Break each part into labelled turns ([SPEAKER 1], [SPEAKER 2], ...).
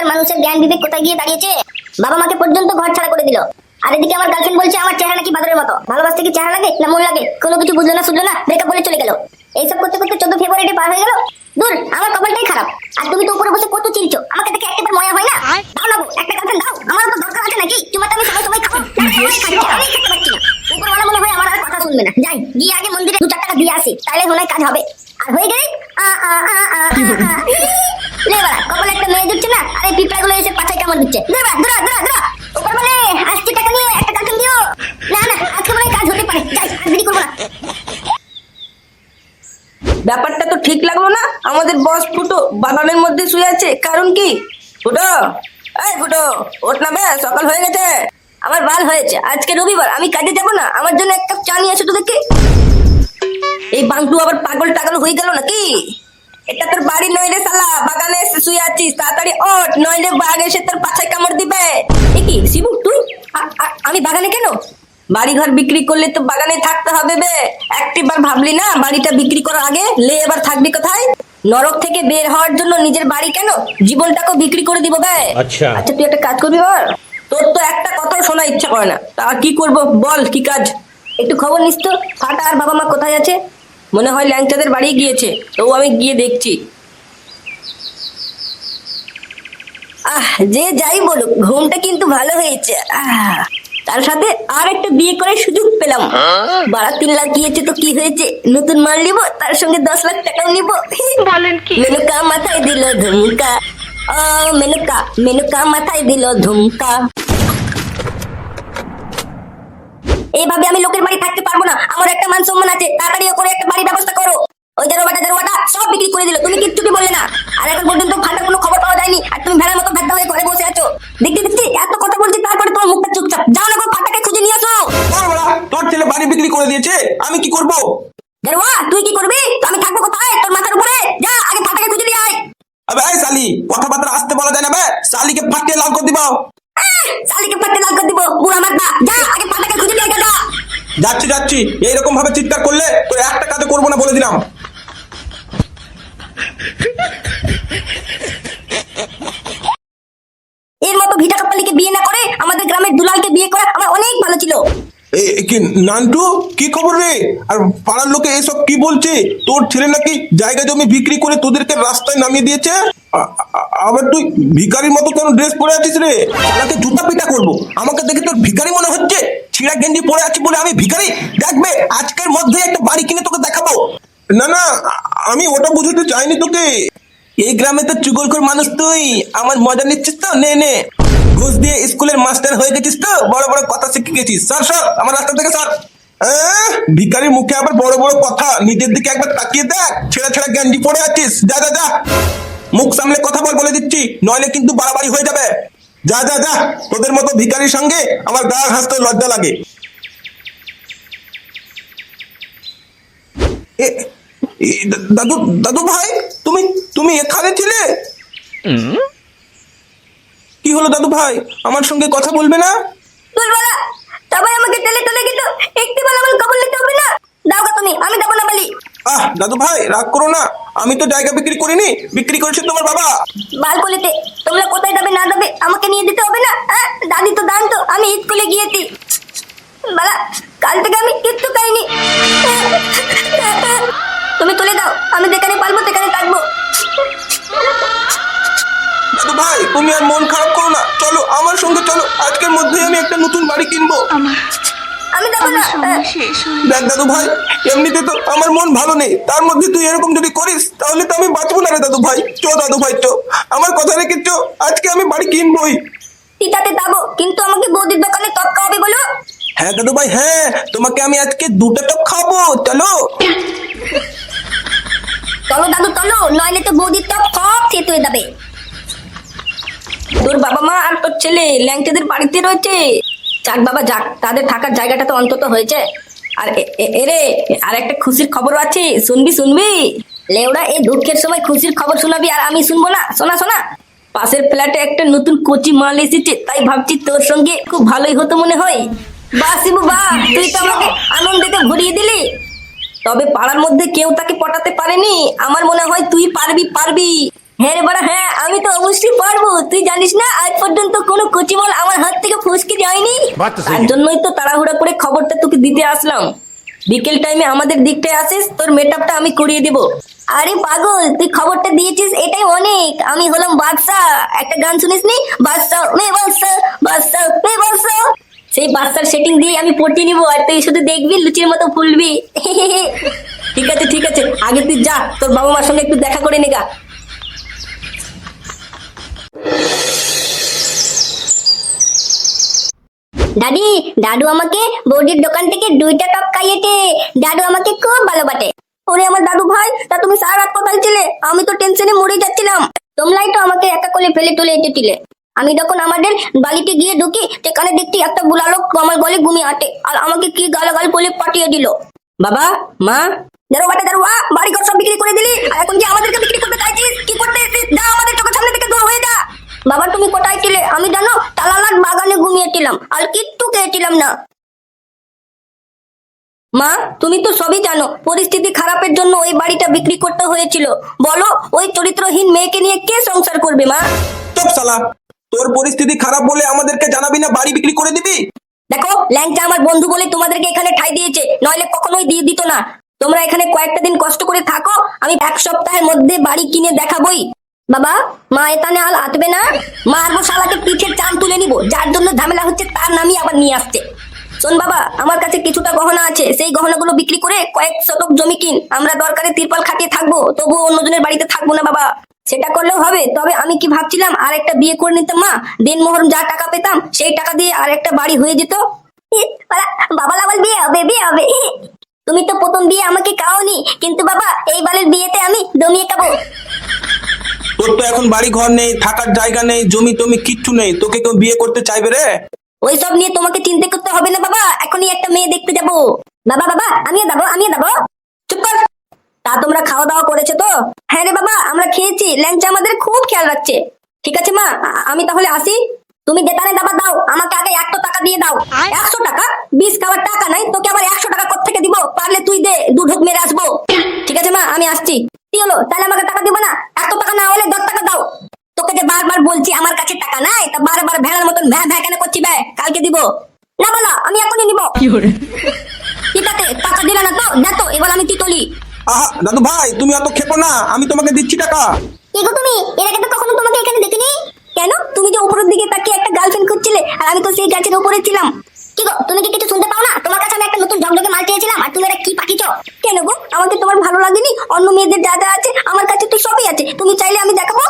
[SPEAKER 1] এখনকার মানুষের জ্ঞান বিবেক কোথায় গিয়ে দাঁড়িয়েছে বাবা মাকে পর্যন্ত ঘর ছাড়া করে দিল আর এদিকে আমার গার্লফ্রেন্ড বলছে আমার চেহারা নাকি বাদরের মতো ভালোবাসতে কি চেহারা লাগে না মন লাগে কোনো কিছু বুঝলো না শুনলো না ব্রেকআপ বলে চলে গেল এইসব করতে করতে চোদ্দ ফেব্রুয়ারি পার হয়ে গেল দূর আমার কপালটাই খারাপ আর তুমি তো উপরে বসে কত চিনছো আমাকে দেখে একবার ময়া হয় না দাও না একটা গার্লফ্রেন্ড দাও আমার তো দরকার আছে নাকি চুমাটা আমি সময় সময় খাব না, না, আমি খেতে পারছি না উপরওয়ালা মনে হয় আমার আর কথা শুনবে না যাই গিয়ে আগে মন্দিরে দু চার টাকা দিয়ে আসি তাহলে মনে কাজ হবে আর হয়ে গেলে আ, আ, আ, আ, আ, আ। লে বাড়া, কপালে একটা মেয়ে দিচ্ছে না আরে পিঁপড়াগুলো এসে পাছায় কামড় দিচ্ছে। উপর বলে আজকে টাকা নিও একটা দিও। না না আজকে কাজ হতে পারে। যাই, আর দেরি না।
[SPEAKER 2] ব্যাপারটা তো ঠিক লাগল না। আমাদের বস ফুটো বাগানের মধ্যে শুয়ে আছে। কারণ কি? ফুটো, এই ফুটো, ওঠ না বে, সকাল হয়ে গেছে। আমার বাল হয়েছে। আজকে রবিবার, আমি কাজে যাব না। আমার জন্য এক কাপ চা নিয়ে এসো তো দেখি। এই বাংটু আবার পাগল টাগল হয়ে গেল নাকি? এটা তোর বাড়ি রে শালা বাগানে এসে শুয়ে আছিস তাড়াতাড়ি ওঠ নইলে বাঘ এসে তোর পাছায় কামড় দিবে। কি শিবু তুই? আমি বাগানে কেন? বাড়ি ঘর বিক্রি করলে তো বাগানে থাকতে হবে বে। একটিবার ভাবলি না বাড়িটা বিক্রি করার আগে লে এবার থাকবি কোথায়? নরক থেকে বের হওয়ার জন্য নিজের বাড়ি কেন? জীবনটাকেও বিক্রি করে দিব বে।
[SPEAKER 3] আচ্ছা।
[SPEAKER 2] আচ্ছা তুই একটা কাজ করবি বল। তোর তো একটা কথাও শোনা ইচ্ছা করে না। তা কি করব বল কি কাজ? একটু খবর নিস তো। ফাটা আর বাবা মা কোথায় আছে? মনে হয় ল্যাংচাদের বাড়ি গিয়েছে। তো আমি গিয়ে দেখছি। আহ যে যাই বলুক ঘুমটা কিন্তু ভালো হয়েছে। তার সাথে আর একটা বিয়ে করার সুযোগ পেলাম। বাড়া তিন লাখ গিয়েছে তো কি হয়েছে? নতুন মাল নিব তার সঙ্গে দশ লাখ টাকাও নিব।
[SPEAKER 4] বলেন কি?
[SPEAKER 2] মেনুকা মাথায় দিল ধুমকা। ও মেনুকা মেনুকা মাথায় দিল ধুমকা। এইভাবে আমি লোকের বাড়ি থাকতে পারব না। আমার একটা মান সম্মান আছে তাড়াতাড়ি করে একটা বাড়ির ব্যবস্থা করো। ওই জারো বাটা সব বিক্রি করে দিল। তুমি কিচ্ছু কি বললে না? আর এখন পর্যন্ত ফাটার কোনো খবর পাওয়া যায়নি। আর তুমি ভেড়ার মতো ভেড়া হয়ে ঘরে বসে আছো। দেখতে দেখতে এত কথা বলছি তারপরে তোমার মুখটা চুপচাপ। যাও না ফাটাকে খুঁজে নিয়ে আসো।
[SPEAKER 5] তোর ছেলে বাড়ি বিক্রি করে দিয়েছে আমি কি করব?
[SPEAKER 2] জারোয়া তুই কি করবি? আমি থাকব কোথায়? তোর মাথার উপরে? যা আগে ফাটাকে খুঁজে নিয়ে আয়।
[SPEAKER 5] আবে এই শালি কথাবার্তা আসতে বলা যায় না বে শালিকে ফাটিয়ে লাল করে দিবাও
[SPEAKER 2] শালিকে পাটে লাল করে দিব বুড়া মাথা যা আগে ফাটাকে
[SPEAKER 5] যাচ্ছি যাচ্ছি। এইরকম ভাবে চিৎকার করলে তোর একটা কাজে করব না বলে দিলাম।
[SPEAKER 2] এর মতো ভিটা কাপালিকে বিয়ে না করে আমাদের গ্রামের দুলালকে বিয়ে করা আমার অনেক ভালো ছিল।
[SPEAKER 5] কি, নান্টু, কি খবর রে? আর পাড়ার লোকে এসব কি বলছে? তোর ছেলে নাকি জায়গা জমি বিক্রি করে তোদেরকে রাস্তায় নামিয়ে দিয়েছে? আবার তুই ভিখারির মতো কেন ড্রেস পরে আছিস রে? শালাকে জুতা পিটা করব। আমাকে দেখে তোর ভিখারি মনে হচ্ছে? ছিঁড়া গেঞ্জি পরে আছি বলে আমি ভিখারি? দেখবে, আজকের মধ্যে একটা বাড়ি কিনে তোকে দেখাবো। না না, আমি ওটা বুঝতে চাইনি তোকে। এই গ্রামে তো চুগলখোর মানুষ তুই। আমার মজা নিচ্ছিস তো? নে নে। ঘুষ দিয়ে স্কুলের মাস্টার হয়ে গেছিস তো? বড় বড় কথা শিখে গেছিস। সর সর আমার রাস্তা থেকে সর। আহ, ভিখারির মুখে আবার বড় বড় কথা। নিজের দিকে একবার তাকিয়ে দেখ। ছেঁড়া ছেঁড়া গেঞ্জি পরে আছিস। যা যা যা। মুখ সামনে কথা বল বলে দিচ্ছি। নইলে কিন্তু বাড়াবাড়ি হয়ে যাবে। যা যা যা। তোদের মতো ভিখারির সঙ্গে আমার গা হাসতে লজ্জা লাগে। দাদু দাদু ভাই তুমি তুমি এখানে ছিলে? কি হলো দাদু ভাই? আমার সঙ্গে কথা বলবে না?
[SPEAKER 2] দুলবেলা সবাই আমাকে টেলে টেলে কিন্তু একটি বেলা আমার কবল নিতে হবে না? দাও গো তুমি আমি দেবো না বলি।
[SPEAKER 5] আহ দাদু ভাই রাগ করো না। আমি তো জায়গা বিক্রি করিনি বিক্রি করেছে তোমার বাবা।
[SPEAKER 2] বাল কলিতে তোমরা কোথায় যাবে না যাবে আমাকে নিয়ে দিতে হবে না? হ্যাঁ দাদি তো দান তো আমি স্কুলে গিয়েছি। বালা কাল থেকে আমি কিচ্ছু খাইনি। তুমি তুলে দাও আমি যেখানে পারব সেখানে থাকব।
[SPEAKER 5] দাদু ভাই তুমি আর মন খারাপ করো না। চলো আমার সঙ্গে চলো। আজকের মধ্যেই আমি একটা নতুন বাড়ি কিনবো।
[SPEAKER 4] আমার
[SPEAKER 2] আমি যাব না।
[SPEAKER 4] সময় শেষ হয়ে
[SPEAKER 5] দেখ দাদু ভাই এমনিতে তো আমার মন ভালো নেই। তার মধ্যে তুই এরকম যদি করিস তাহলে তো আমি বাঁচবো না রে দাদু ভাই। চো দাদু ভাই চো। আমার কথা রেখে চো আজকে আমি বাড়ি কিনবোই।
[SPEAKER 2] টিটাতে যাব কিন্তু আমাকে বৌদির দোকানে তৎকা হবে বলো।
[SPEAKER 5] হ্যাঁ দাদু ভাই হ্যাঁ তোমাকে আমি আজকে দুটো তো খাব চলো।
[SPEAKER 2] চলো দাদু চলো নইলে তো বৌদির টক সব শেষ হয়ে যাবে। তোর বাবা মা আর তোর ছেলে ল্যাংচাদের বাড়িতে রয়েছে। যাক বাবা, যাক, তাদের থাকার জায়গাটা তো অন্তত হয়েছে। আর এরে আর একটা খুশির খবর আছে। শুনবি শুনবি? লেওড়া এই দুঃখের সময় খুশির খবর শোনাবি আর আমি শুনব না। শোনা শোনা। পাশের ফ্ল্যাটে একটা নতুন কোচি মাল এসেছে, তাই ভাবছি তোর সঙ্গে খুব ভালোই হতো মনে হয়। বাহ শিবু বাহ তুই তো আমাকে আনন্দেতে ঘুরিয়ে দিলি। তবে পাড়ার মধ্যে কেউ তাকে পটাতে পারেনি। আমার মনে হয় তুই পারবি পারবি। হ্যাঁ রে বড় হ্যাঁ অবশ্যই পারব তুই জানিস না আজ পর্যন্ত কোনো কচিমল আমার হাত থেকে ফুসকে যায়নি। তার
[SPEAKER 3] है।
[SPEAKER 2] জন্যই তো তাড়াহুড়া করে খবরটা তোকে দিতে আসলাম। বিকেল টাইমে আমাদের দিকটায় আসিস তোর মেকআপটা আমি করিয়ে দিব। আরে পাগল তুই খবরটা দিয়েছিস এটাই অনেক। আমি হলাম বাদশা একটা গান শুনিস নি বাদশা মে বাদশা বাদশা মে বাদশা সেই বাদশার সেটিং দিয়ে আমি পটিয়ে নিবো আর তুই শুধু দেখবি লুচির মতো ফুলবি। ঠিক আছে ঠিক আছে। আগে তুই যা তোর বাবা মার সঙ্গে একটু দেখা করে নেগা
[SPEAKER 1] দাদি দাদু আমাকে বৌদির দোকান থেকে দুইটা কাপ খাইয়েছে। দাদু আমাকে খুব ভালোবাসে।
[SPEAKER 2] ওরে আমার দাদু ভাই তা তুমি সারা রাত কোথায় ছিলে? আমি তো টেনশনে মরে যাচ্ছিলাম।
[SPEAKER 1] তোমরাই তো আমাকে একা কোলে ফেলে তুলে এসেছিলে। আমি যখন আমাদের বাড়িতে গিয়ে ঢুকি সেখানে দেখছি একটা বুড়া লোক আমার গলে ঘুমিয়ে আটে আর আমাকে কি গালাগাল বলে পাঠিয়ে দিল।
[SPEAKER 2] বাবা মা দারো বাটে দারো আ, বাড়ি ঘর সব বিক্রি করে দিলি? আর এখন কি আমাদেরকে বিক্রি করতে চাইছিস কি করতে? যা আমাদের চোখের সামনে থেকে দূর হয়ে যা।
[SPEAKER 1] বাবা তুমি কোথায় ছিলে? আমি জানো তালালাট বাগানে ঘুমিয়েছিলাম। আর কিচ্ছু খেয়েছিলাম না।
[SPEAKER 2] মা তুমি তো সবই জানো পরিস্থিতি খারাপের জন্য ওই বাড়িটা বিক্রি করতে হয়েছিল। বলো ওই চরিত্রহীন মেয়েকে নিয়ে কে সংসার করবে মা?
[SPEAKER 5] চুপ শালা। তোর পরিস্থিতি খারাপ বলে আমাদেরকে জানাবি না বাড়ি বিক্রি করে দিবি?
[SPEAKER 2] দেখো ল্যাংচা আমার বন্ধু বলে তোমাদেরকে এখানে ঠাই দিয়েছে নইলে কখনোই দিয়ে দিত না। তোমরা এখানে কয়েকটা দিন কষ্ট করে থাকো আমি এক সপ্তাহের মধ্যে বাড়ি কিনে দেখাবই।
[SPEAKER 1] বাবা মা এখানে আল আতবে না।
[SPEAKER 2] মারবো শালাকে পিঠে চান তুলে নিব। যার জন্য ঝামেলা হচ্ছে তার নামই আবার নিয়ে আসছে। শোন বাবা আমার কাছে কিছুটা গহনা আছে। সেই গহনাগুলো বিক্রি করে কয়েক শতক জমি কিন। আমরা দরকারে তিরপাল খাটিয়ে থাকব। তবুও অন্যজনের বাড়িতে থাকব না বাবা। সেটা করলেও হবে তবে আমি কি ভাবছিলাম আর একটা বিয়ে করে নিতাম মা? দিন মোহরম যা টাকা পেতাম সেই টাকা দিয়ে আর একটা বাড়ি হয়ে যেত?
[SPEAKER 1] বাবা, বাবা লাবল বিয়ে হবে বিয়ে হবে তুমি তো প্রথম বিয়ে আমাকে খাওনি কিন্তু বাবা এই বালের বিয়েতে আমি দমিয়ে খাব।
[SPEAKER 5] তোর তো এখন বাড়ি ঘর নেই, থাকার জায়গা নেই, জমি টমি কিচ্ছু নেই, তোকে কেউ বিয়ে করতে চাইবে রে?
[SPEAKER 2] ওইসব নিয়ে তোমাকে চিন্তা করতে হবে না বাবা, এখনই একটা মেয়ে দেখতে যাব।
[SPEAKER 1] বাবা বাবা, আমিও যাব আমিও যাব।
[SPEAKER 2] চুপ কর। তা তোমরা খাওয়া দাওয়া করেছ তো? হ্যাঁ রে বাবা, আমরা খেয়েছি, ল্যাংচা আমাদের খুব খেয়াল রাখছে। ঠিক আছে মা আমি তাহলে আসি।
[SPEAKER 1] তুমি যেতানে দাবা দাও, আমাকে আগে একশো টাকা দিয়ে দাও।
[SPEAKER 2] একশো টাকা? বিষ খাওয়ার টাকা নাই, তোকে আবার একশো টাকা কোথেকে দিব? পারলে তুই দে দু ঢোক মেরে আসব। ঠিক আছে মা, আমি আসছি।
[SPEAKER 1] কি হলো? তাহলে আমাকে টাকা দিবে না?
[SPEAKER 2] এত টাকা না হলে দশ টাকা দাও। তোকে যে বারবার বলছি আমার কাছে টাকা নাই তা বারবার ভেড়ার মতন ভ্যা ভ্যা কেন করছি কালকে দিব।
[SPEAKER 1] না বলো আমি এখনই নিবো।
[SPEAKER 2] ঠিক আছে টাকা দিলে না তো? দেখো এবার আমি তিতলি
[SPEAKER 5] দাদু ভাই তুমি অত খেপো না আমি তোমাকে দিচ্ছি টাকা।
[SPEAKER 1] কি গো তুমি? এর আগে তো কখনো তোমাকে এখানে দেখিনি?
[SPEAKER 2] কেন? তুমি যে উপরের দিকে তাকিয়ে একটা গার্লফ্রেন্ড খুঁজছিলে আর আমি তো সেই গাছের উপরে ছিলাম।
[SPEAKER 1] কি গো তুমি কি কিছু শুনতে পাও না? তোমার কাছে আমি একটা নতুন ঝকঝকে মাল চেয়েছিলাম আর তুমি এটা কি পাঠিয়েছো
[SPEAKER 2] কেন গো? আমাকে তোমার ভালো লাগেনি? অন্য মেয়েদের যা যা আছে আমার কাছে তো সবই আছে। তুমি চাইলে আমি দেখাবো?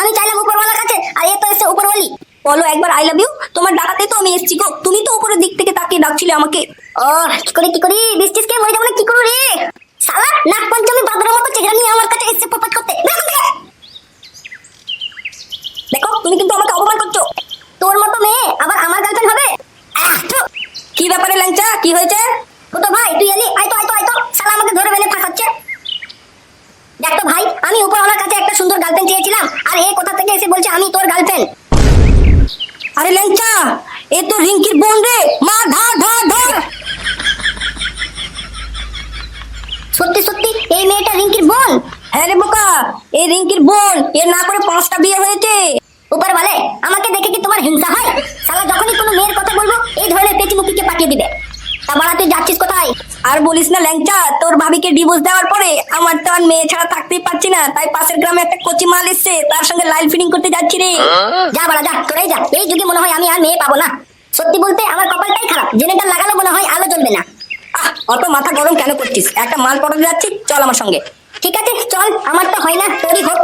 [SPEAKER 1] আমি চাইলাম উপরওয়ালার কাছে আর এ তো এসে উপরওয়ালি।
[SPEAKER 2] বলো একবার আই লাভ ইউ তোমার ডাকাতে তো আমি এসেছি গো। তুমি তো উপরের দিক থেকে তাকিয়ে ডাকছিলে আমাকে।
[SPEAKER 1] ও কি করে কি করি? বৃষ্টিস কে মরে যাব না? কি করো রে? শালা পঞ্চমী ভাদ্রের মতো চেহারা নিয়ে আমার কাছে এসে করতে বের ওখান থেকে।
[SPEAKER 2] দেখো তুমি কিন্তু আমাকে অপমান করছ
[SPEAKER 1] তোর মতো মেয়ে আবার আমার গার্লফ্রেন্ড হবে আহ, ধুর।
[SPEAKER 2] কি ব্যাপারে ল্যাংচা কি হয়েছে
[SPEAKER 1] ও তো ভাই তুই এলি আয় তো আয় তো আয় তো শালা আমাকে ধরে বেঁধে ফাঁসাচ্ছে দেখ তো ভাই আমি উপরওয়ালার কাছে একটা সুন্দর গার্লফ্রেন্ড চেয়েছিলাম আর এ কোথা থেকে এসে বলছে, আমি তোর গার্লফ্রেন্ড
[SPEAKER 2] আরে ল্যাংচা, এ তো রিঙ্কির বোন রে। মা, ধর ধর ধর।
[SPEAKER 1] সত্যি সত্যি, এই মেয়েটা রিঙ্কির বোন?
[SPEAKER 2] হ্যাঁ রে বোকা এই রিঙ্কির বোন, এর না করে পাঁচটা বিয়ে হয়েছে।
[SPEAKER 1] উপর বলে আমাকে দেখে কি তোমার হিংসা হয়?
[SPEAKER 2] আর বলিস না ল্যাংচা তোর ভাবিকে ডিভোর্স দেওয়ার পরে আমার তো আর মেয়ে ছাড়া থাকতেই পারছি না। তাই পাশের গ্রামে একটা কচি মাল এসছে তার সঙ্গে লাইল ফিডিং করতে যাচ্ছি রে।
[SPEAKER 1] যা বাড়া যা তোরাই যা। এই যুগে মনে হয় আমি আর মেয়ে পাবো না। সত্যি বলতে আমার কপালটাই খারাপ। জেনেটা লাগালো মনে হয় আলো জ্বলবে না।
[SPEAKER 2] আহ, অত মাথা গরম কেন করছিস? একটা মাল পটাতে যাচ্ছি চল আমার সঙ্গে।
[SPEAKER 1] ঠিক আছে চল। আমার তো হয় না তোরই হোক।